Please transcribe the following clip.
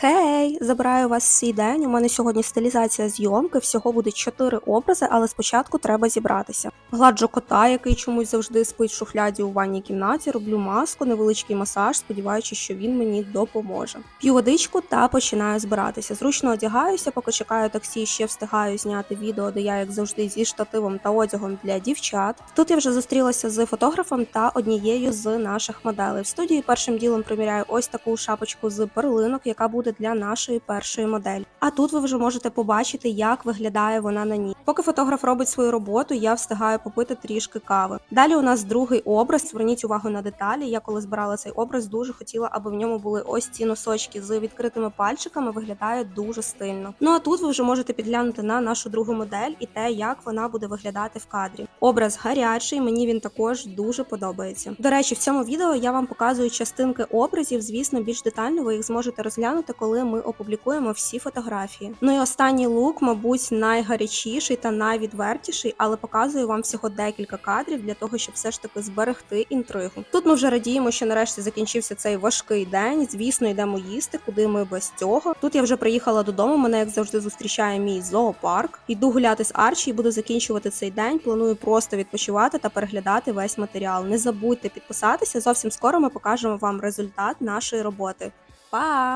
Хей, забираю вас свій день. У мене сьогодні стилізація зйомки. Всього буде чотири образи, але спочатку треба зібратися. Гладжу кота, який чомусь завжди спить в шухляді у ванній кімнаті. Роблю маску, невеличкий масаж, сподіваючись, що він мені допоможе. П'ю водичку та починаю збиратися. Зручно одягаюся, поки чекаю таксі, ще встигаю зняти відео, де я, як завжди, зі штативом та одягом для дівчат. Тут я вже зустрілася з фотографом та однією з наших моделей. В студії першим ділом приміряю ось таку шапочку з перлинок, яка буде для нашої першої моделі. А тут ви вже можете побачити, як виглядає вона на ній. Поки фотограф робить свою роботу, я встигаю попити трішки кави. Далі у нас другий образ. Зверніть увагу на деталі. Я коли збирала цей образ, дуже хотіла, аби в ньому були ось ці носочки з відкритими пальчиками. Виглядає дуже стильно. Ну а тут ви вже можете підглянути на нашу другу модель і те, як вона буде виглядати в кадрі. Образ гарячий, мені він також дуже подобається. До речі, в цьому відео я вам показую частинки образів. Звісно, більш детально ви їх зможете розглянути, коли ми опублікуємо всі фотографії. Ну і останній лук, мабуть, найгарячіший та найвідвертіший, але показую вам всього декілька кадрів для того, щоб все ж таки зберегти інтригу. Тут ми вже радіємо, що нарешті закінчився цей важкий день. Звісно, йдемо їсти, куди ми без цього. Тут я вже приїхала додому. Мене як завжди зустрічає мій зоопарк. Йду гуляти з Арчі і буду закінчувати цей день. Планую просто відпочивати та переглядати весь матеріал. Не забудьте підписатися. Зовсім скоро ми покажемо вам результат нашої роботи. Па!